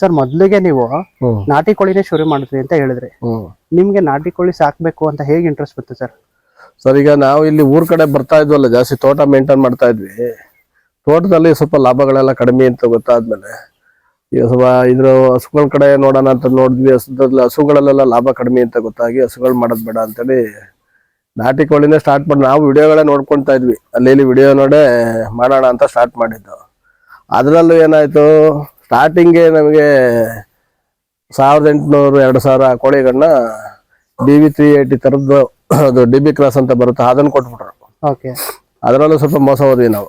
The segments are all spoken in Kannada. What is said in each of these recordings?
ಸರ್ ಮೊದ್ಲಿಗೆ ನೀವು ನಾಟಿ ಕೋಳಿನೇ ಶುರು ಮಾಡಿದ್ರಿ ಅಂತ ಹೇಳಿದ್ರಿ. ನಿಮ್ಗೆ ನಾಟಿ ಕೋಳಿ ಸಾಕ್ಬೇಕು ಅಂತ ಹೇಗೆ ಇಂಟ್ರೆಸ್ಟ್ ಬಂತು ಸರ್? ಸರ್ ಈಗ ನಾವು ಇಲ್ಲಿ ಊರ್ ಕಡೆ ಬರ್ತಾ ಇದ್ವಲ್ಲ ಜಾಸ್ತಿ ತೋಟ ಮೇಂಟೈನ್ ಮಾಡ್ತಾ ಇದ್ವಿ. ತೋಟದಲ್ಲಿ ಸ್ವಲ್ಪ ಲಾಭಗಳೆಲ್ಲ ಕಡಿಮೆ ಅಂತ ಗೊತ್ತಾದ್ಮೇಲೆ ಈಗ ಸ್ವಲ್ಪ ಇದ್ರ ಹಸುಗಳ ಕಡೆ ನೋಡೋಣ ಅಂತ ನೋಡಿದ್ವಿ. ಹಸುದಲ್ಲಿ ಹಸುಗಳಲ್ಲೆಲ್ಲ ಲಾಭ ಕಡಿಮೆ ಅಂತ ಗೊತ್ತಾಗಿ ಹಸುಗಳು ಮಾಡೋದು ಬೇಡ ಅಂತೇಳಿ ನಾಟಿ ಕೋಳಿನೇ ಸ್ಟಾರ್ಟ್ ಮಾಡಿ ನಾವು ವಿಡಿಯೋಗಳೇ ನೋಡ್ಕೊತಾ ಇದ್ವಿ. ಅಲ್ಲಿ ಇಲ್ಲಿ ವಿಡಿಯೋ ನೋಡೇ ಮಾಡೋಣ ಅಂತ ಸ್ಟಾರ್ಟ್ ಮಾಡಿದ್ದು. ಅದರಲ್ಲೂ ಏನಾಯ್ತು ಸ್ಟಾರ್ಟಿಂಗ್ಗೆ ನಮಗೆ ಸಾವಿರದ ಎಂಟುನೂರು ಎರಡು ಸಾವಿರ ಕೋಳಿಗಳನ್ನ ಡಿ ವಿ ತ್ರೀ ಏಯ್ಟಿ ತರದ್ದು ಅದು ಡಿ ಬಿ ಕ್ರಾಸ್ ಅಂತ ಬರುತ್ತೆ ಅದನ್ನ ಕೊಟ್ಬಿಟ್ರು. ಓಕೆ. ಅದರಲ್ಲೂ ಸ್ವಲ್ಪ ಮೋಸ ಹೋದ್ವಿ ನಾವು.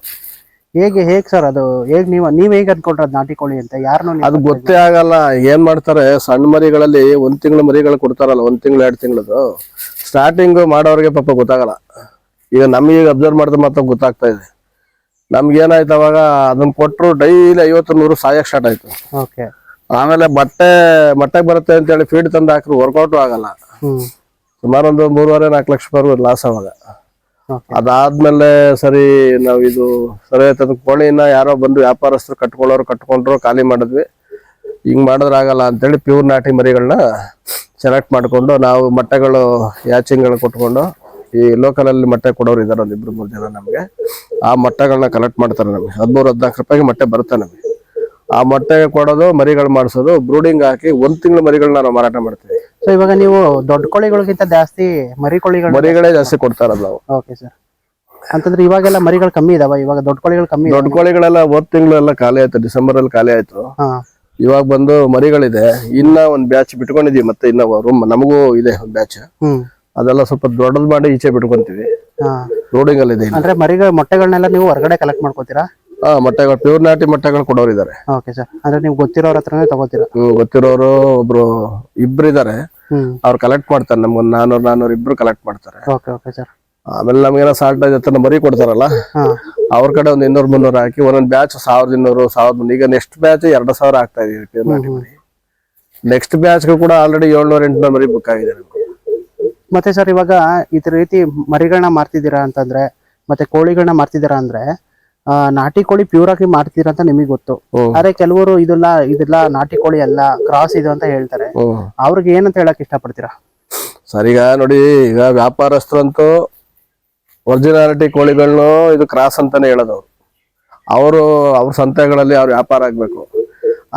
ಹೇಗೆ ಹೇಗೆ ಸರ್ ಅದು? ಹೇಗೆ ನೀವು ನೀವು ಹೇಗೆ ಅನ್ಕೊಂಡ್ರೆ ನಾಟಿ ಕೋಳಿ ಅಂತ? ಯಾರು ಅದು ಗೊತ್ತೇ ಆಗಲ್ಲ ಏನ್ ಮಾಡ್ತಾರೆ ಸಣ್ಣ ಮರಿಗಳಲ್ಲಿ ಒಂದ್ ತಿಂಗಳು ಮರಿಗಳು ಕೊಡ್ತಾರಲ್ಲ ಒಂದ್ ತಿಂಗಳು ಎರಡು ತಿಂಗಳದು. ಸ್ಟಾರ್ಟಿಂಗ್ ಮಾಡೋರಿಗೆ ಪಾಪ ಗೊತ್ತಾಗಲ್ಲ. ಈಗ ನಮಗೆ ಅಬ್ಸರ್ವ್ ಮಾಡಿದ್ರೆ ಮಾತ್ರ ಗೊತ್ತಾಗ್ತಾ ಇದೆ. ನಮ್ಗೆ ಏನಾಯ್ತು ಅವಾಗ ಅದನ್ನ ಕೊಟ್ಟರು ಡೈಲಿ ಐವತ್ತು ನೂರು ಸಾಯಕ್ ಸ್ಟಾರ್ಟ್ ಆಯ್ತು. ಓಕೆ. ಆಮೇಲೆ ಬಟ್ಟೆ ಬಟ್ಟೆಗೆ ಬರುತ್ತೆ ಅಂತೇಳಿ ಫೀಡ್ ತಂದು ಹಾಕ್ರು ವರ್ಕೌಟು ಆಗಲ್ಲ ಸುಮಾರು ಒಂದು ಮೂರುವರೆ ನಾಲ್ಕು ಲಕ್ಷ ರೂಪಾಯಿ ಲಾಸ್ ಅವಾಗ. ಅದಾದ್ಮೇಲೆ ಸರಿ ನಾವು ಇದು ಸರಿ ಆಯ್ತದ ಕೋಳಿನ ಯಾರೋ ಬಂದು ವ್ಯಾಪಾರಸ್ಥರು ಕಟ್ಕೊಳ್ಳೋರು ಕಟ್ಕೊಂಡ್ರು ಖಾಲಿ ಮಾಡಿದ್ವಿ. ಹಿಂಗ್ ಮಾಡಿದ್ರೆ ಆಗಲ್ಲ ಅಂತೇಳಿ ಪ್ಯೂರ್ ನಾಟಿ ಮರಿಗಳನ್ನ ಸೆಲೆಕ್ಟ್ ಮಾಡಿಕೊಂಡು ನಾವು ಮೊಟ್ಟೆಗಳು ಯಾಚಿಂಗ್ಗಳು ಕೊಟ್ಕೊಂಡು ಈ ಲೋಕಲ್ ಅಲ್ಲಿ ಮೊಟ್ಟೆ ಕೊಡೋರು ಇದಾರೆ ಒಂದ್ ಇಬ್ರು ಮೂರು ಜನ ನಮಗೆ. ಆ ಮೊಟ್ಟೆಗಳನ್ನ ಕಲೆಕ್ಟ್ ಮಾಡ್ತಾರೆ ನಮಗೆ. ಹದಿಮೂರು ಹದಿನಾಲ್ಕು ರೂಪಾಯಿಗೆ ಮೊಟ್ಟೆ ಬರುತ್ತೆ ನಮಗೆ. ಆ ಮೊಟ್ಟೆ ಕೊಡೋದು ಮರಿಗಳು ಮಾಡಿಸೋದು ಬ್ರೂಡಿಂಗ್ ಹಾಕಿ ಒಂದ್ ತಿಂಗಳು ಮರಿಗಳನ್ನ ನಾವು ಮಾರಾಟ ಮಾಡ್ತೀವಿ. ಸೊ ಇವಾಗ ನೀವು ದೊಡ್ಡ ಕೋಳಿಗಳಿಗಿಂತ ಜಾಸ್ತಿ ಮರಿ ಕೋಳಿಗಳು ಮರಿಗಳೇ ಜಾಸ್ತಿ ಕೊಡ್ತಾರಲ್ಲ ನಾವು. ಓಕೆ ಸರ್ ಅಂತಂದ್ರೆ ಇವಾಗೆಲ್ಲ ಮರಿಗಳು ಕಮ್ಮಿ ಇದಾವ? ಇವಾಗ ದೊಡ್ಡ ಕೋಳಿಗಳು ಕಮ್ಮಿ ದೊಡ್ಡ ಕೋಳಿಗಳೆಲ್ಲ ಹೋದ್ ತಿಂಗಳು ಎಲ್ಲ ಖಾಲಿ ಆಯ್ತು ಡಿಸೆಂಬರ್ ಅಲ್ಲಿ ಖಾಲಿ ಆಯ್ತು. ಇವಾಗ ಬಂದು ಮರಿಗಳಿದೆ. ಇನ್ನ ಒಂದ್ ಬ್ಯಾಚ್ ಬಿಟ್ಕೊಂಡಿದೀವಿ ಮತ್ತೆ ಇನ್ನ ರೂಮ್ ನಮಗೂ ಇದೆ ಒಂದ್ ಬ್ಯಾಚ್. ಹ್ಮ್. ಅದೆಲ್ಲ ಸ್ವಲ್ಪ ದೊಡ್ಡದ್ ಮಾಡಿ ಈಚೆ ಬಿಟ್ಕೊಂತೀವಿ. ರೋಡಿಂಗ್ ಅಲ್ಲಿ ಇದೆ ಅಂದ್ರೆ ಮರಿಗಳ ಮೊಟ್ಟೆಗಳನ್ನೆಲ್ಲ ನೀವು ಹೊರಗಡೆ ಕಲೆಕ್ಟ್ ಮಾಡ್ಕೋತೀರಾ? ಹಾ ಮೊಟ್ಟೆಗಳು ಪ್ಯೂರ್ ನಾಟಿ ಮೊಟ್ಟೆಗಳು ಕೊಡೋರಿದ್ದಾರೆ ಓಕೆ ಸರ್ ಅಂದ್ರೆ ನೀವು ಗೊತ್ತಿರೋರ ಹತ್ರನೇ ತಗೋತೀರಾ? ಹ್ಮ್ ಗೊತ್ತಿರೋರು ಒಬ್ರು ಇಬ್ರು ಇದಾರೆ. ಹ್ಮ್. ಅವ್ರು ಕಲೆಕ್ಟ್ ಮಾಡ್ತಾರೆ ನಮ್ಗೊಂದ್ ನಾನೂರ್ ನಾನೂರ್ ಇಬ್ರು ಕಲೆಕ್ಟ್ ಮಾಡ್ತಾರೆ. ಓಕೆ ಓಕೆ ಸರ್ ಆಮೇಲೆ ನಮ್ಗೇನೋ ಸಾಲ್ಟ್ ಜೊತೆ ಮರಿ ಕೊಡ್ತಾರಲ್ಲ ಹಾ. ಅವ್ರ ಕಡೆ ಒಂದ್ ಇನ್ನೂರ್ ಮುನ್ನೂರು ಹಾಕಿ ಒಂದೊಂದ್ ಬ್ಯಾಚ್ ಸಾವಿರದ ಇನ್ನೂರು ಸಾವಿರದ ಮುನ್ನೂರು. ಈಗ ನೆಕ್ಸ್ಟ್ ಬ್ಯಾಚ್ ಎರಡ್ ಸಾವಿರ ಆಗ್ತಾ ಇದೀವಿ ಪ್ಯೂರ್ ನಾಟಿ ಮರಿ. ನೆಕ್ಸ್ಟ್ ಬ್ಯಾಚ್ ಕೂಡ ಆಲ್ರೆಡಿ ಏಳ್ನೂರ ಎಂಟುನೂರು ಮರಿ ಬುಕ್ ಆಗಿದೆ ನಮ್ಗೆ. ಮತ್ತೆ ಸರ್ ಇವಾಗ ಇದ್ರ ರೀತಿ ಮರಿಗಳನ್ನ ಮಾರ್ತಿದ್ದೀರಾ ಅಂತಂದ್ರೆ ಮತ್ತೆ ಕೋಳಿಗಳನ್ನ ಮಾರ್ತಿದ್ದೀರಾ ಅಂದ್ರೆ ನಾಟಿ ಕೋಳಿ ಪ್ಯೂರ್ ಆಗಿ ಮಾಡ್ತೀರಾ ಅಂತ ನಿಮಗೆ ಗೊತ್ತು. ಆದ್ರೆ ಕೆಲವರು ಇದೆಲ್ಲ ಇದೆಲ್ಲ ನಾಟಿ ಕೋಳಿ ಅಲ್ಲ ಕ್ರಾಸ್ ಇದು ಅಂತ ಹೇಳ್ತಾರೆ. ಅವ್ರಿಗೆ ಏನಂತ ಹೇಳಕ್ ಇಷ್ಟಪಡ್ತೀರಾ? ಸರ್ ಈಗ ನೋಡಿ ಈಗ ವ್ಯಾಪಾರಸ್ಥರಂತೂ ಒರಿಜಿನಾಲಿಟಿ ಕೋಳಿಗಳನ್ನ ಇದು ಕ್ರಾಸ್ ಅಂತಾನೆ ಹೇಳೋದು ಅವ್ರು. ಅವರು ಅವ್ರ ಸಂತೆಗಳಲ್ಲಿ ಅವ್ರ ವ್ಯಾಪಾರ ಆಗ್ಬೇಕು.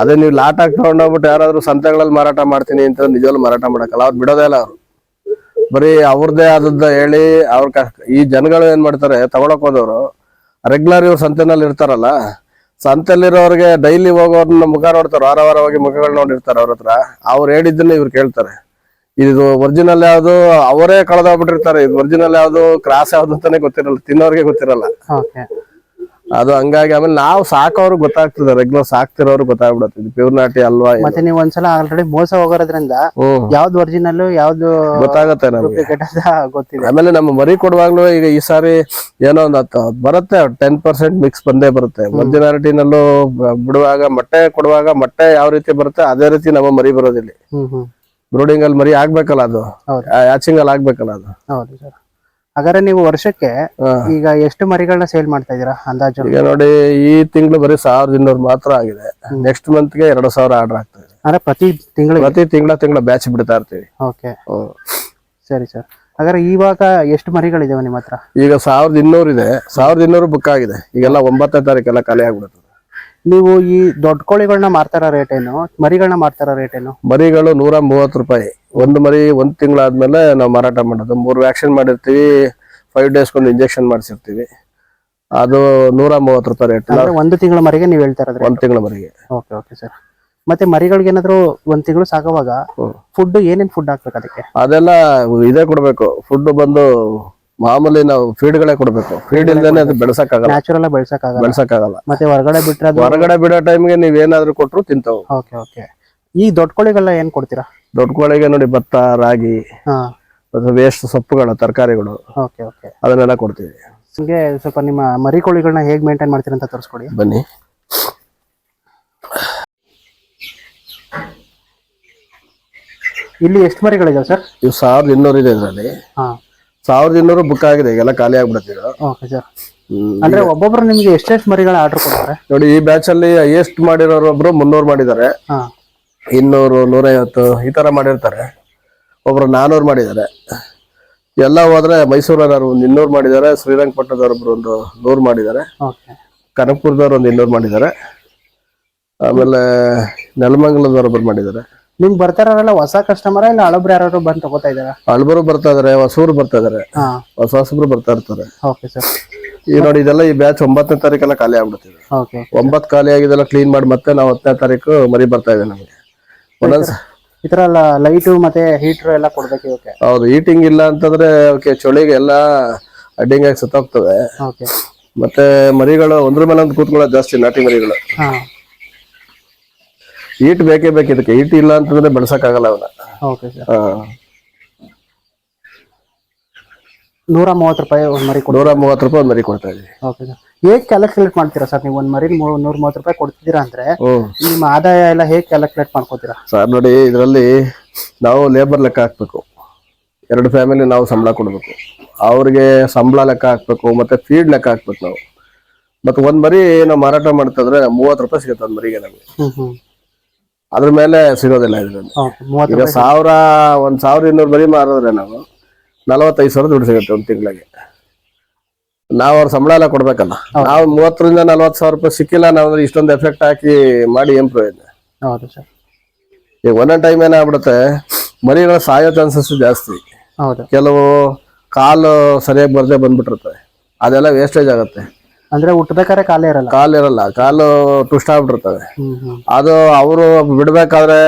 ಅದೇ ನೀವು ಲಾಟ್ ಆಗಿ ತಗೊಂಡೋಗ್ಬಿಟ್ಟು ಯಾರಾದ್ರೂ ಸಂತೆಗಳಲ್ಲಿ ಮಾರಾಟ ಮಾಡ್ತೀನಿ ಅಂತ ನಿಜವಾಗ್ಲೂ ಮಾರಾಟ ಮಾಡಕ್ಕಲ್ಲ ಅವ್ರು ಬಿಡೋದೇ ಇಲ್ಲ ಅವ್ರು. ಬರೀ ಅವ್ರದ್ದೇ ಆದದ್ದ ಹೇಳಿ ಅವ್ರ ಈ ಜನಗಳು ಏನ್ ಮಾಡ್ತಾರೆ, ತಗೊಳಕ್ ಹೋದವ್ರು ರೆಗ್ಯುಲರ್ ಇವ್ರು ಸಂತೆನಲ್ಲಿ ಇರ್ತಾರಲ್ಲ ಸಂತೆಲಿರೋರ್ಗೆ ಡೈಲಿ ಹೋಗೋರ್ನ ಮುಖ ನೋಡ್ತಾರೆ, ವಾರ ವಾರ ಹೋಗಿ ಮುಖಗಳು ನೋಡಿರ್ತಾರೆ ಅವ್ರ ಹತ್ರ. ಅವ್ರು ಹೇಳಿದ್ದನ್ನ ಇವ್ರು ಕೇಳ್ತಾರೆ. ಇದು ಒರಿಜಿನಲ್ ಯಾವ್ದು, ಅವರೇ ಕಳೆದೋಗ್ಬಿಟ್ಟಿರ್ತಾರೆ ಇದು ಒರಿಜಿನಲ್ ಯಾವ್ದು ಕ್ರಾಸ್ ಯಾವ್ದು ಅಂತಾನೆ ಗೊತ್ತಿರಲ್ಲ, ತಿನ್ನೋರ್ಗೆ ಗೊತ್ತಿರಲ್ಲ. ಅದು ಹಂಗಾಗಿ ಆಮೇಲೆ ನಾವು ಸಾಕೋರು ಗೊತ್ತಾಗ್ತದೆ ರೆಗ್ಯುಲರ್ ಸಾಕ್ತಿರೋರು ಗೊತ್ತಾಗ್ಬಿಡುತ್ತೆ. ಇದು ಪ್ಯೂರ್ ನಾಟಿ ಅಲ್ವಾ ಇದು. ಮತ್ತೆ ನೀವು ಒಂದ್ಸಲ ಆಲ್ರೆಡಿ ಮೋಸ ಹೋಗೋದ್ರಿಂದ ಹ್ಮ್. ಯಾವ್ದು ಒರಿಜಿನಲ್ ಯಾವ್ದು ಗೊತ್ತಾಗತ್ತೆ ನಮ್ಗೆ. ಡೂಪ್ಲಿಕೇಟ್ ಅಂತ ಗೊತ್ತಿದೆ. ಆಮೇಲೆ ನಮ್ಮ ಮರಿ ಕೊಡುವಾಗ್ಲೂ ಈಗ ಈ ಸಾರಿ ಏನೋ ಒಂದು ಹತ್ತು ಬರುತ್ತೆ ಟೆನ್ ಪರ್ಸೆಂಟ್ ಮಿಕ್ಸ್ ಬಂದೇ ಬರುತ್ತೆ. ಒರಿಜಿನಾಲಿಟಿನಲ್ಲೂ ಬಿಡುವಾಗ ಮೊಟ್ಟೆ ಕೊಡುವಾಗ ಮೊಟ್ಟೆ ಯಾವ ರೀತಿ ಬರುತ್ತೆ ಅದೇ ರೀತಿ ನಮ್ಮ ಮರಿ ಬರೋದಿಲ್ಲ. ಹ್ಮ್ ಹ್ಮ್. ಬ್ರೂಡಿಂಗ್ ಅಲ್ಲಿ ಮರಿ ಆಗ್ಬೇಕಲ್ಲ ಅದು. ಹೌದು. ಯಾಚಿಂಗ್ ಅಲ್ಲಿ ಆಗ್ಬೇಕಲ್ಲ ಅದು. ಹೌದು ಸರ್. ಹಾಗಾದ್ರೆ ನೀವು ವರ್ಷಕ್ಕೆ ಈಗ ಎಷ್ಟು ಮರಿಗಳನ್ನ ಸೇಲ್ ಮಾಡ್ತಾ ಇದೀರಾ ಅಂದಾಜು? ಈಗ ನೋಡಿ ಈ ತಿಂಗಳು ಬರೀ ಸಾವಿರದ ಇನ್ನೂರು ಮಾತ್ರ ಆಗಿದೆ. ನೆಕ್ಸ್ಟ್ ಮಂತ್ಗೆ ಎರಡು ಸಾವಿರ ಆರ್ಡರ್ ಆಗ್ತದೆ. ಅಂದ್ರೆ ಪ್ರತಿ ತಿಂಗಳು ಪ್ರತಿ ತಿಂಗಳ ತಿಂಗಳ ಬ್ಯಾಚ್ ಬಿಡ್ತಾ ಇರ್ತೀವಿ. ಓಕೆ ಸರಿ ಸರ್ ಹಾಗಾದ್ರೆ ಇವಾಗ ಎಷ್ಟು ಮರಿಗಳಿದಾವೆ ನಿಮ್ಮ ಹತ್ರ? ಈಗ ಸಾವಿರದ ಇನ್ನೂರು ಇದೆ. ಸಾವಿರದ ಇನ್ನೂರು ಬುಕ್ ಆಗಿದೆ. ಈಗೆಲ್ಲ ಒಂಬತ್ತನೇ ತಾರೀಕೆಲ್ಲ ಖಾಲಿ ಆಗ್ಬಿಡುತ್ತೆ. ನೀವು ಈ ದೊಡ್ಡ ಕೋಳಿಗಳನ್ನ ಮಾರ್ತಾರ ರೇಟ್ ಏನು? ಮರಿಗಳನ್ನ ಮಾರ್ತಾರ ರೇಟ್ ಏನು? ಮರಿಗಳು ನೂರ ಮೂವತ್ತು ರೂಪಾಯಿ. ಒಂದು ಮರಿ ಒಂದು ತಿಂಗಳಾದ್ಮೇಲೆ ನಾವು ಮಾರಾಟ ಮಾಡೋದು. ಮೂರು ವ್ಯಾಕ್ಸಿನ್ ಮಾಡಿರ್ತೀವಿ ಫೈವ್ ಡೇಸ್ಗೊಂದು ಇಂಜೆಕ್ಷನ್ ಮಾಡಿಸಿರ್ತೀವಿ. ಅದು ನೂರ ಮೂವತ್ತು ರೂಪಾಯಿ ರೇಟ್ ಒಂದು ತಿಂಗಳ ಮರಿಗೆ ನೀವು ಹೇಳ್ತಾ ಒಂದು ಒಂದ್ ತಿಂಗಳ ಮರಿಗೆ. ಓಕೆ ಓಕೆ ಸರ್ ಮತ್ತೆ ಮರಿಗಳಿಗೆ ಏನಾದ್ರು ಒಂದ್ ತಿಂಗಳು ಸಾಕುವಾಗ ಫುಡ್ ಏನೇನ್ ಫುಡ್ ಹಾಕ್ಬೇಕು ಅದಕ್ಕೆ? ಅದೆಲ್ಲ ಇದೇ ಕೊಡ್ಬೇಕು. ಫುಡ್ ಬಂದು ಮಾಮೂಲಿ ನಾವು ಫೀಡ್ ಗಳೇ ಕೊಡ್ಬೇಕು. ಫೀಡ್ ಇಲ್ದೇನೆ ಅದು ಬೆಳೆಸಕ್ಕಾಗಲ್ಲ. ನ್ಯಾಚುರಲ್ ಆಗಲ್ಲ ಬೆಳ್ಸಕ್ಕಾಗಲ್ಲ. ಬೆಳೆಸಕ್ಕಾಗಲ್ಲ. ಮತ್ತೆ ಹೊರಗಡೆ ಬಿಟ್ರೆ ಅದು ಹೊರಗಡೆ ಬಿಡೋ ಟೈಮ್ಗೆ ನೀವ್ ಏನಾದ್ರೂ ಕೊಟ್ರು ತಿಂತಾವು. ಓಕೆ ಓಕೆ ಈ ದೊಡ್ಡ ಕೋಳಿಗೆಲ್ಲ ಏನ್ ಕೊಡ್ತೀರಾ? ದೊಡ್ಡ ಕೋಳಿಗೆ ನೋಡಿ ಭತ್ತ ರಾಗಿ ಹಾ. ವೇಸ್ಟ್ ಸೊಪ್ಪುಗಳು ತರಕಾರಿಗಳು. ಓಕೆ ಓಕೆ ಅದನ್ನೆಲ್ಲ ಕೊಡ್ತೀವಿ. ನಿಮಗೆ ಸ್ವಲ್ಪ ನಿಮ್ಮ ಮರಿ ಕೋಳಿಗಳನ್ನ ಹೇಗ್ ಮೇಂಟೈನ್ ಮಾಡ್ತೀರಾ ಅಂತ ತೋರಿಸ್ಕೊಡಿ. ಬನ್ನಿ. ಇಲ್ಲಿ ಎಷ್ಟು ಮರಿಗಳಿದಾವೆ ಸರ್? ಇವು ಸಾವಿರದ ಇನ್ನೂರು ಇದೆ ಇದರಲ್ಲಿ. ಹಾ. ಸಾವಿರದ ಇನ್ನೂರು ಬುಕ್ ಆಗಿದೆ ಈಗೆಲ್ಲ ಖಾಲಿ ಆಗ್ಬಿಡುತ್ತೆ. Okay sir. ಅಂದ್ರೆ ಒಬ್ಬೊಬ್ರು ನಿಮ್ಗೆ ಎಷ್ಟೆಷ್ಟು ಮರಿಗಳ ಆರ್ಡರ್ ಕೊಡ್ತಾರೆ? ನೋಡಿ ಈ ಬ್ಯಾಚ್ ಅಲ್ಲಿ ಹೈಯೆಸ್ಟ್ ಮಾಡಿರೋರು ಒಬ್ರು ಮುನ್ನೂರು ಮಾಡಿದ್ದಾರೆ. ಹಾ. ಇನ್ನೂರು ನೂರೈವತ್ತು ಈ ತರ ಮಾಡಿರ್ತಾರೆ. ಒಬ್ರು ನಾನೂರು ಮಾಡಿದ್ದಾರೆ. ಎಲ್ಲ ಹೋದ್ರೆ ಮೈಸೂರವ್ರು ಒಂದು ಇನ್ನೂರು ಮಾಡಿದ್ದಾರೆ ಶ್ರೀರಂಗಪಟ್ಟಣದವ್ರು ಒಬ್ರು ಒಂದು ನೂರು ಮಾಡಿದ್ದಾರೆ. ಓಕೆ. ಕನಕಪುರದವ್ರು ಒಂದು ಇನ್ನೂರು ಮಾಡಿದ್ದಾರೆ. ಆಮೇಲೆ ನೆಲಮಂಗಲದವ್ರು ಒಬ್ರು ಮಾಡಿದ್ದಾರೆ. ನಿಮ್ಗೆ ಬರ್ತಾರಲ್ಲ ಹೊಸ ಕಸ್ಟಮರ ಇಲ್ಲ ಹಳಬ್ರು ಯಾರು ಬಂದು ತಗೋತಾ ಇದಾರ ಅಳ್ಬರು ಬರ್ತಾ ಇದಾರೆ ಹೊಸೂರು ಬರ್ತಾ ಇದಾರೆ. ಹಾ. ಹೊಸ ಹೊಸಬ್ರು ಬರ್ತಾ ಇರ್ತಾರೆ. ಓಕೆ ಸರ್ ಈಗ ನೋಡಿ ಇದೆಲ್ಲ ಈ ಬ್ಯಾಚ್ ಒಂಬತ್ತನೇ ತಾರೀಕೆಲ್ಲ ಖಾಲಿ ಆಗ್ಬಿಡ್ತಿದೆ ಓಕೆ ಒಂಬತ್ತು ಖಾಲಿ ಆಗಿದೆಲ್ಲ ಕ್ಲೀನ್ ಮಾಡಿ ಮತ್ತೆ ನಾವು ಹತ್ತನೇ ತಾರೀಕು ಮರಿ ಬರ್ತಾ ಇದೆ ನಮಗೆ. ಇತರ ಈ ತರ ಲೈಟು ಮತ್ತೆ ಹೀಟರ್ ಎಲ್ಲ ಕೊಡ್ಬೇಕು ಇವಕ್ಕೆ? ಹೌದು ಹೀಟಿಂಗ್ ಇಲ್ಲ ಅಂತಂದ್ರೆ ಅವಕ್ಕೆ ಚಳಿಗೆ ಎಲ್ಲ ಅಡ್ಡಿಂಗ್ ಆಗಿ ಸತ್ತೋಗ್ತವೆ ಓಕೆ ಮತ್ತೆ ಮರಿಗಳು ಒಂದ್ರ ಮೇಲೆ ಒಂದು ಕೂತ್ಕೊಳ್ಳೋದು ಜಾಸ್ತಿ ನಾಟಿ ಮರಿಗಳು. ಹಾ. ಈಟ್ ಬೇಕೇ ಬೇಕು ಇದಕ್ಕೆ. ಈಟ್ ಇಲ್ಲ ಅಂತಂದ್ರೆ ಬೆಳ್ಸಕ್ಕಾಗಲ್ಲ ಅವನ್ನ ಓಕೆ ಸರ್ ನೂರ ಮೂವತ್ತು ರೂಪಾಯಿ ಒಂದು ಮರಿ ಕೊಡಿ ನೂರ ಮೂವತ್ತು ರೂಪಾಯಿ ಒಂದು ಮರಿ ಕೊಡ್ತಾ ಇದೀವಿ ಓಕೆ ಸರ್ ಹೇಗೆ ಕ್ಯಾಲ್ಕುಲೇಟ್ ಮಾಡ್ತೀರಾ ಸರ್ ನೀವು ಒಂದು ಮರಿ ನೂರ ಮೂವತ್ತು ರೂಪಾಯಿ ಕೊಡ್ತಿದ್ದೀರಾ ಅಂದ್ರೆ ನಿಮ್ಮ ಆದಾಯ ಎಲ್ಲ ಹೇಗೆ ಕ್ಯಾಲ್ಕುಲೇಟ್ ಮಾಡ್ಕೋತೀರಾ? ಸರ್ ನೋಡಿ ಇದರಲ್ಲಿ ನಾವು ಲೇಬರ್ ಲೆಕ್ಕ ಹಾಕ್ಬೇಕು. ಎರಡು ಫ್ಯಾಮಿಲಿ ನಾವು ಸಂಬಳ ಕೊಡಬೇಕು. ಅವ್ರಿಗೆ ಸಂಬಳ ಲೆಕ್ಕ ಹಾಕ್ಬೇಕು ಮತ್ತೆ ಫೀಡ್ ಲೆಕ್ಕ ಹಾಕ್ಬೇಕು ನಾವು. ಮತ್ತೆ ಒಂದ್ ಮರಿ ನಾವು ಮಾರಾಟ ಮಾಡ್ತಂದ್ರೆ ಮೂವತ್ತು ರೂಪಾಯಿ ಸಿಗುತ್ತೆ ಒಂದ್ ಮರಿಗೆ ನಮಗೆ. ಅದ್ರ ಮೇಲೆ ಸಿಗೋದಿಲ್ಲ ಇದರಲ್ಲಿ. ಈಗ ಸಾವಿರ ಒಂದ್ ಸಾವಿರ ಇನ್ನೂರು ಬರೀ ಮಾರಿದ್ರೆ ನಾವು ನಲವತ್ತೈದು ಸಾವಿರ ದುಡ್ಡು ಸಿಗುತ್ತೆ ಒಂದ್ ತಿಂಗಳಿಗೆ. ನಾವು ಅವ್ರ ಸಂಬಳ ಎಲ್ಲ ಕೊಡ್ಬೇಕಲ್ಲ. ನಾವು ಮೂವತ್ತರಿಂದ ನಲ್ವತ್ತು ಸಾವಿರ ರೂಪಾಯಿ ಸಿಕ್ಕಿಲ್ಲ ನಾವು ಇಷ್ಟೊಂದು ಎಫೆಕ್ಟ್ ಹಾಕಿ ಮಾಡಿ ಏನ್ ಪ್ರಯೋಜನ? ಹೌದು ಸರ್. ಈಗ ಒಂದೊಂದ್ ಟೈಮ್ ಏನಾಗ್ಬಿಡುತ್ತೆ ಮರಿಗಳು ಸಾಯೋ ಚಾನ್ಸಸ್ ಜಾಸ್ತಿ. ಕೆಲವು ಕಾಲು ಸರಿಯಾಗಿ ಬರದೆ ಬಂದ್ಬಿಟ್ಟಿರ್ತವೆ ಅದೆಲ್ಲ ವೇಸ್ಟೇಜ್ ಆಗುತ್ತೆ. ಅಂದ್ರೆ ಹುಟ್ಟಬೇಕಾದ್ರೆ ಕಾಲು ಇರಲ್ಲ. ಕಾಲು ಇರಲ್ಲ. ಕಾಲು ಟುಸ್ಟ್ ಆಗ್ಬಿಟ್ಟಿರ್ತವೆ ಹ್ಮ್ ಹ್ಮ್. ಅದು ಅವರು ಬಿಡ್ಬೇಕಾದ್ರೆ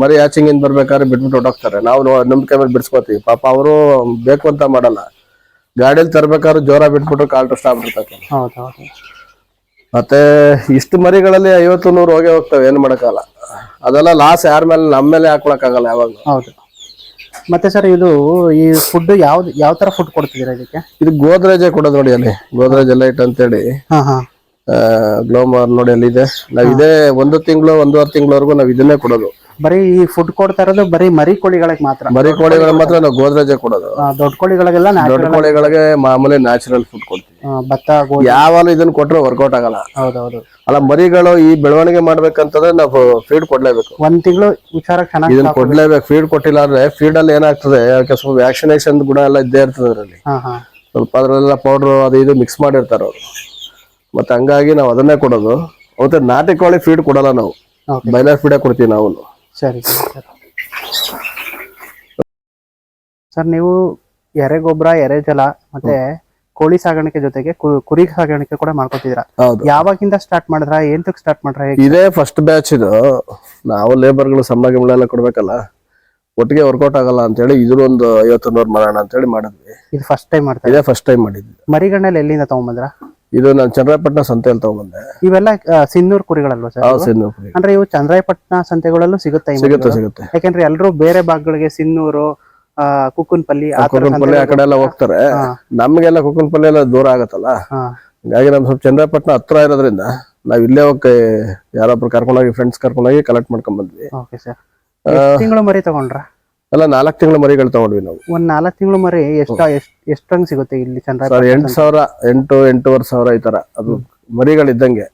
ಮರಿ ಹ್ಯಾಚಿಂಗ್ ಇಂದ ಬರ್ಬೇಕಾದ್ರೆ ಬಿಟ್ಬಿಟ್ಟು ಹೊಟ್ಟೋಗ್ತಾರೆ ನಾವು ನೋ- ನಂಬಿಕೆ ಮೇಲೆ ಬಿಡಿಸ್ಕೋತೀವಿ. ಪಾಪ ಅವರು ಬೇಕು ಅಂತ ಮಾಡಲ್ಲ. ಗಾಡಿಯಲ್ಲಿ ತರ್ಬೇಕಾದ್ರೆ ಜೋರ ಬಿಟ್ಬಿಟ್ಟು ಕಾಲು ಟುಸ್ಟ್ ಆಗ್ಬಿಡ್ತಾರೆ ಹೌದು ಹೌದು. ಮತ್ತೆ ಇಷ್ಟು ಮರಿಗಳಲ್ಲಿ ಐವತ್ತು ನೂರು ಹೋಗೇ ಹೋಗ್ತವೆ. ಏನು ಮಾಡೋಕ್ಕಾಗಲ್ಲ. ಅದೆಲ್ಲ ಲಾಸ್ ಯಾರ ಮೇಲೆ ನಮ್ಮ ಮೇಲೆ ಹಾಕೊಳಕ್ಕಾಗಲ್ಲ ಯಾವಾಗಲೂ. ಹೌದು. ಮತ್ತೆ ಸರ್ ಇದು ಈ ಫುಡ್ ಯಾವ್ದು ಯಾವ ತರ ಫುಡ್ ಕೊಡ್ತಿದ್ದೀರಾ ಇದಕ್ಕೆ? ಇದು ಗೋದ್ರೇಜೇ ಕೊಡೋದು ನೋಡಿ ಅಲ್ಲಿ. ಗೋದ್ರೇಜ್ ಲೈಟ್ ಅಂತೇಳಿ. ಹಾ ಹಾ. ಗ್ಲೋಮರ್ ನೋಡಿ ಅಲ್ಲಿ ಇದೆ. ನಾವ್ ಇದೇ ಒಂದು ತಿಂಗಳು ಒಂದೂವರೆ ತಿಂಗಳವರೆಗೂ ನಾವ್ ಇದನ್ನೇ ಕೊಡೋದು. ಬರೀ ಈ ಫುಡ್ ಕೊಡ್ತಾ ಇರೋದು ಬರೀ ಮರಿ ಕೋಳಿಗಳಿಗೆ ಮಾತ್ರ. ಮರಿ ಕೋಳಿಗಳ ಮಾತ್ರ ನಾವು ಗೋದ್ರೇಜೆ ಕೊಡೋದು. ಆ, ದೊಡ್ಡ ಕೋಳಿಗಳಿಗೆಲ್ಲ ದೊಡ್ಡ ಕೋಳಿಗಳಿಗೆ ಮಾಮೂಲಿ ನ್ಯಾಚುರಲ್ ಫುಡ್ ಕೊಡ್ತೀವಿ. ಭತ್ತ ಗೋಧಿ. ಯಾವಾಗಲೂ ಇದನ್ನ ಕೊಟ್ರೆ ವರ್ಕೌಟ್ ಆಗಲ್ಲ. ಹೌದೌದು. ಅಲ್ಲ ಮರಿಗಳು ಈ ಬೆಳವಣಿಗೆ ಮಾಡ್ಬೇಕಂತಂದ್ರೆ ನಾವು ಫೀಡ್ ಕೊಡ್ಲೇಬೇಕು. ಒಂದ್ ತಿಂಗಳು ವಿಚಾರಕ್ಕೆ ಚೆನ್ನಾಗಿ ಇದನ್ನ ಕೊಡ್ಲೇಬೇಕು. ಫೀಡ್ ಕೊಟ್ಟಿಲ್ಲ ಅಂದ್ರೆ ಫೀಡ್ ಅಲ್ಲಿ ಏನಾಗ್ತದೆ? ಯಾಕೆ ಸ್ವಲ್ಪ ವ್ಯಾಕ್ಸಿನೇಷನ್ ಗುಣ ಎಲ್ಲ ಇದ್ದೇ ಇರ್ತದೆ ಅದರಲ್ಲಿ. ಹಾ ಹಾ. ಸ್ವಲ್ಪ ಅದ್ರಲ್ಲೆಲ್ಲ ಪೌಡರ್ ಅದು ಇದು ಮಿಕ್ಸ್ ಮಾಡಿರ್ತಾರ ಅವರು. ಮತ್ತೆ ಹಂಗಾಗಿ ನಾವು ಅದನ್ನೇ ಕೊಡೋದು. ಮತ್ತೆ ನಾಟಿ ಕೋಳಿ ಫೀಡ್ ಕೊಡಲ್ಲ ನಾವು. ಬೈಲರ್ ಫೀಡೇ ಕೊಡ್ತೀವಿ ನಾವು. ಸರಿ ಸರ್ ಸರ್. ನೀವು ಎರೆ ಎರೆಜಲ ಮತ್ತೆ ಕೋಳಿ ಸಾಗಾಣಿಕೆ ಜೊತೆಗೆ ಕು- ಕುರಿ ಸಾಗಾಣಿಕೆ ಕೂಡ ಮಾಡ್ಕೊತಿದ್ದೀರಾ? ಹೌದು. ಯಾವಾಗಿಂದ ಸ್ಟಾರ್ಟ್ ಮಾಡಿದ್ರ? ಏಂತಕ್ ಸ್ಟಾರ್ಟ್ ಮಾಡ್ರ ಹೇಗೆ? ಇದೇ ಫಸ್ಟ್ ಬ್ಯಾಚ್ ಇದು. ನಾವು ಲೇಬರ್ಗಳು ಸಂಬಳ ಗಿಂಬಳ ಎಲ್ಲ ಕೊಡ್ಬೇಕಲ್ಲ. ಒಟ್ಟಿಗೆ ವರ್ಕೌಟ್ ಆಗಲ್ಲ ಅಂತೇಳಿ ಇದ್ರ ಒಂದು ಐವತ್ತು ನೂರು ಮಾಡೋಣ ಅಂತೇಳಿ ಮಾಡಿದ್ವಿ. ಇದು ಫಸ್ಟ್ ಟೈಮ್ ಮಾಡ್ತಾರೆ ಇದೇ ಫಸ್ಟ್ ಟೈಮ್ ಮಾಡಿದ್ವಿ. ಮರಿಗಣ್ಣಲ್ಲಿ ಎಲ್ಲಿಂದ ತಗೊಂಬಂದ್ರ? ಇದು ನಾನು ಚಂದ್ರಾಯಪಟ್ಟಣ ಸಂತೆಯಲ್ಲಿ ತಗೊಂಡ್ಬಂದೆ. ಇವೆಲ್ಲ ಸಿನ್ನೂರ್ ಕುರಿಗಳಲ್ವಾ ಸರ್ ಸಿನ್ನೂರು ಅಂದ್ರೆ ಇವು ಚಂದ್ರಾಯಪಟ್ಟಣ ಸಂತೆಗಳಲ್ಲೂ ಸಿಗುತ್ತೆ ಈ ಸಿಗುತ್ತೆ ಮರಿಗಳು? ಸಿಗುತ್ತೆ. ಯಾಕಂದ್ರೆ ಎಲ್ಲರೂ ಬೇರೆ ಭಾಗಗಳಿಗೆ ಸಿನ್ನೂರು ಆ ಕುಕ್ಕುನ್ಪಲ್ಲಿ ಆ ಕಡೆ ಎಲ್ಲ ಹೋಗ್ತಾರೆ. ನಮ್ಗೆಲ್ಲ ಕುಕ್ಕನ್ಪಲ್ಲಿ ಎಲ್ಲ ದೂರ ಆಗತ್ತಲ್ಲ? ಹಾ. ಹಂಗಾಗಿ ನಮ್ ಸ್ವಲ್ಪ ಚಂದ್ರಪಟ್ಟಣ ಹತ್ರ ಇರೋದ್ರಿಂದ ನಾವ್ ಇಲ್ಲೇ ಹೋಗಿ ಯಾರೊಬ್ರು ಕರ್ಕೊಂಡೋಗಿ ಫ್ರೆಂಡ್ಸ್ ಕರ್ಕೊಂಡೋಗಿ ಕಲೆಕ್ಟ್ ಮಾಡ್ಕೊಂಡ್ ಬಂದ್ವಿ. ಓಕೆ ಸರ್ ತಿಂಗಳು ಮರಿ ತಗೊಂಡ್ರ? ಎಲ್ಲ ನಾಲ್ಕು ತಿಂಗಳ ಮರಿಗಳು ತಗೊಂಡ್ವಿ ನಾವು. ಒಂದ್ ನಾಲ್ಕು ತಿಂಗಳ ಮರಿ ಎಷ್ಟ ಎಷ್ಟ್ ಎಷ್ಟಂಗ್ ಸಿಗುತ್ತೆ ಇಲ್ಲಿ ಸರ್ ಚಂದ್ರಾಯಪಟ್ಟಣ ಎಂಟು ಸಾವಿರ ಎಂಟು ಎಂಟೂವರೆ ಸಾವಿರ ಈ ತರ. ಅದು ಮರಿಗಳಿದ್ದಂಗೆ.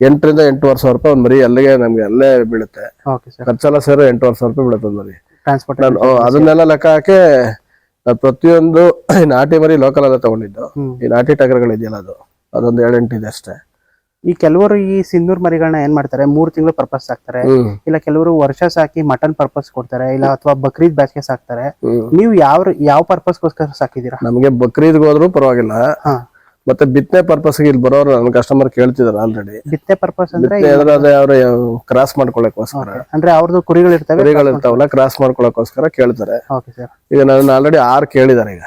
ಎಂಟರಿಂದ ಎಂಟೂವರೆ ಸಾವಿರ ರೂಪಾಯಿ ಒಂದ್ ಮರಿ ಅಲ್ಲಿಗೆ ನಮ್ಗೆ ಅಲ್ಲೇ ಬೀಳುತ್ತೆ. ಓಕೆ ಸರ್ ಖರ್ಚೆಲ್ಲ ಸೇರಿ ಎಂಟೂವರೆ ಸಾವಿರ ರೂಪಾಯಿ ಬೀಳುತ್ತೆ ಒಂದ್ ಮರಿ. ಟ್ರಾನ್ಸ್ಪೋರ್ಟ್ ನಾನು ಓ, ಅದನ್ನೆಲ್ಲ ಲೆಕ್ಕ ಹಾಕಿ ನಾನ್ ಪ್ರತಿಯೊಂದು ಈ ನಾಟಿ ಮರಿ ಲೋಕಲ್ ಅಲ್ಲೇ ತಗೊಂಡಿದ್ದು. ಹ್ಮ್. ಈ ನಾಟಿ ಟಗರ್ಗಳಿದೆಯಲ್ಲ ಅದು. ಅದೊಂದು ಏಳೆಂಟು ಇದೆ ಅಷ್ಟೇ. ಈ ಕೆಲವರು ಈ ಸಿಂಧೂರ್ ಮರಿಗಳನ್ನ ಏನ್ ಮಾಡ್ತಾರೆ? ಮೂರ್ ತಿಂಗಳು ಪರ್ಪಸ್ ಸಾಕ್ತಾರೆ. ಇಲ್ಲ ಕೆಲವರು ವರ್ಷ ಸಾಕಿ ಮಟನ್ ಪರ್ಪಸ್ ಕೊಡ್ತಾರೆ. ಇಲ್ಲ ಅಥವಾ ಬಕ್ರೀದ್ ಬ್ಯಾಚ್ಗೆ ಸಾಕ್ತಾರೆ. ನೀವು ಯಾವ ಯಾವ ಪರ್ಪಸ್ಗೋಸ್ಕರ ಸಾಕಿದೀರಾ ನಮಗೆ ಬಕ್ರೀದ್ ಹೋದ್ರು ಪರವಾಗಿಲ್ಲ. ಮತ್ತೆ ಬಿತ್ತನೆ ಪರ್ಪಸ್ ಇಲ್ಲಿ ಬರೋರು ನನ್ನ ಕಸ್ಟಮರ್ ಕೇಳ್ತಿದಾರೆ ಆಲ್ರೆಡಿ ಬಿತ್ತನೆ ಪರ್ಪಸ್ ಅಂದ್ರೆ ಅವ್ರು ಕ್ರಾಸ್ ಮಾಡ್ಕೊಳಕ್ಕೋಸ್ಕರ ಅಂದ್ರೆ ಅವ್ರದ್ದು ಕುರಿಗಳು ಇರ್ತವೆ ಕುರಿಗಳು ಇರ್ತಾವಲ್ಲ ಕ್ರಾಸ್ ಮಾಡ್ಕೊಳಕ್ಕೋಸ್ಕರ ಕೇಳ್ತಾರೆ. ಈಗ ನಾನು ಆಲ್ರೆಡಿ ಆರು ಕೇಳಿದಾರೆ ಈಗ.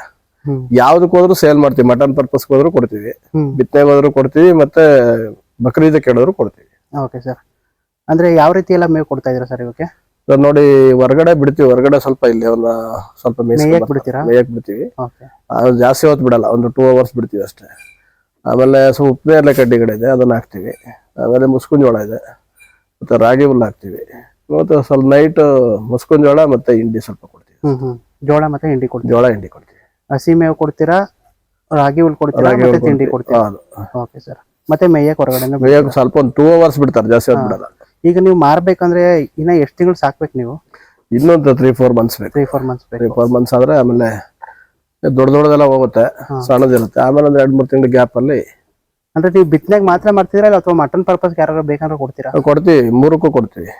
ಯಾವ್ದಕ್ ಹೋದ್ರು ಸೇಲ್ ಮಾಡ್ತೀವಿ ಮಟನ್ ಪರ್ಪಸ್ ಹೋದ್ರು ಕೊಡ್ತೀವಿ. ಬಿತ್ತನೆ ಹೋದ್ರು ಕೊಡ್ತೀವಿ ಮತ್ತೆ ಬಕ್ರೀದ ಕೇಳಿದ್ರು ಕೊಡ್ತೀವಿ. ಓಕೆ ಸರ್ ಅಂದ್ರೆ ಯಾವ ರೀತಿ ಎಲ್ಲ ಮೇವು ಕೊಡ್ತಾ ಇದೀರಾ ಸರ್ ಇವಕ್ಕೆ ಸರ್ ನೋಡಿ ಹೊರಗಡೆ ಬಿಡ್ತೀವಿ ಹೊರಗಡೆ ಸ್ವಲ್ಪ ಇಲ್ಲಿ ಒಂದ್ ಸ್ವಲ್ಪ ಮೇಯ್ಸ್ಕೊಂಡ್ ಮೇಯಕ್ ಬರ್ತಾರೆ. ಬಿಡ್ತೀರಾ? ಮೇಯಕ್ ಬಿಡ್ತೀವಿ. ಓಕೆ ಅದು ಜಾಸ್ತಿ ಹೊತ್ತು ಬಿಡಲ್ಲ ಒಂದು ಟೂ ಅವರ್ಸ್ ಬಿಡ್ತೀವಿ ಅಷ್ಟೇ. ಆಮೇಲೆ ಸ್ವಲ್ಪ ಉಪ್ಪನೇರಳೆ ಕಡ್ಡಿಗಳು ಇದೆ ಅದನ್ನ ಹಾಕ್ತಿವಿ. ಆಮೇಲೆ ಮುಸ್ಕುನ್ ಜೋಳ ಇದೆ ಮತ್ತೆ ರಾಗಿ ಹುಲ್ಲು ಹಾಕ್ತಿವಿ. ಮತ್ತೆ ಸ್ವಲ್ಪ ನೈಟ್ ಮುಸ್ಕುನ್ ಜೋಳ ಮತ್ತೆ ಹಿಂಡಿ ಸ್ವಲ್ಪ ಕೊಡ್ತೀವಿ. ಹ್ಮ್ ಹ್ಮ್. ಜೋಳ ಮತ್ತೆ ಹಿಂಡಿ ಕೊಡ್ತೀವಿ ಜೋಳ ಹಿಂಡಿ ಕೊಡ್ತೀವಿ. ಹಸಿ ಮೇವು ಕೊಡ್ತೀರಾ ರಾಗಿ ಹುಲ್ ಕೊಡ್ತೀರಾ ರಾಗಿ ಮತ್ತೆ ಹುಲ್ಲು ತಿಂಡಿ ಕೊಡ್ತೀರಾ? ಹೌದು. ಓಕೆ ಸರ್ ಮತ್ತೆ ಮೇಯಕ್ ಹೊರಗಡೆ ಸ್ವಲ್ಪ ಒಂದು ಟೂ ಅವರ್ಸ್ ಬಿಡ್ತಾರೆ ಜಾಸ್ತಿ ಹೊತ್ತು ಬಿಡಲ್ಲ. ಈಗ ನೀವು ಮಾರ್ಬೇಕಂದ್ರೆ ಇನ್ನ ಎಷ್ಟು ತಿಂಗಳು ಸಾಕ್ಬೇಕು ನೀವು? ಇನ್ನೊಂದು ತ್ರೀ ಫೋರ್ ಮಂತ್ಸ್ ಬೇಕು. Three four months three four months ಆದ್ರೆ ಆಮೇಲೆ ದೊಡ್ಡ ದೊಡ್ಡದೆಲ್ಲ ಹೋಗುತ್ತೆ ಸಣ್ಣದಿರುತ್ತೆ. ಆಮೇಲೆ ಒಂದು ಎರಡ್ ಮೂರ್ ತಿಂಗಳು ಗ್ಯಾಪ್ ಅಲ್ಲಿ ಅಂದ್ರೆ ನೀವು ಬಿತ್ತನೆಗೆ ಮಾತ್ರ ಮಾಡ್ತೀರಾ ಇಲ್ಲ ಅಥವಾ ಮಟನ್ ಪರ್ಪಸ್ ಯಾರು ಬೇಕಂದ್ರೆ ಕೊಡ್ತೀರಾ? ಕೊಡ್ತೀವಿ ಮೂರಕ್ಕೂ ಕೊಡ್ತೀವಿ.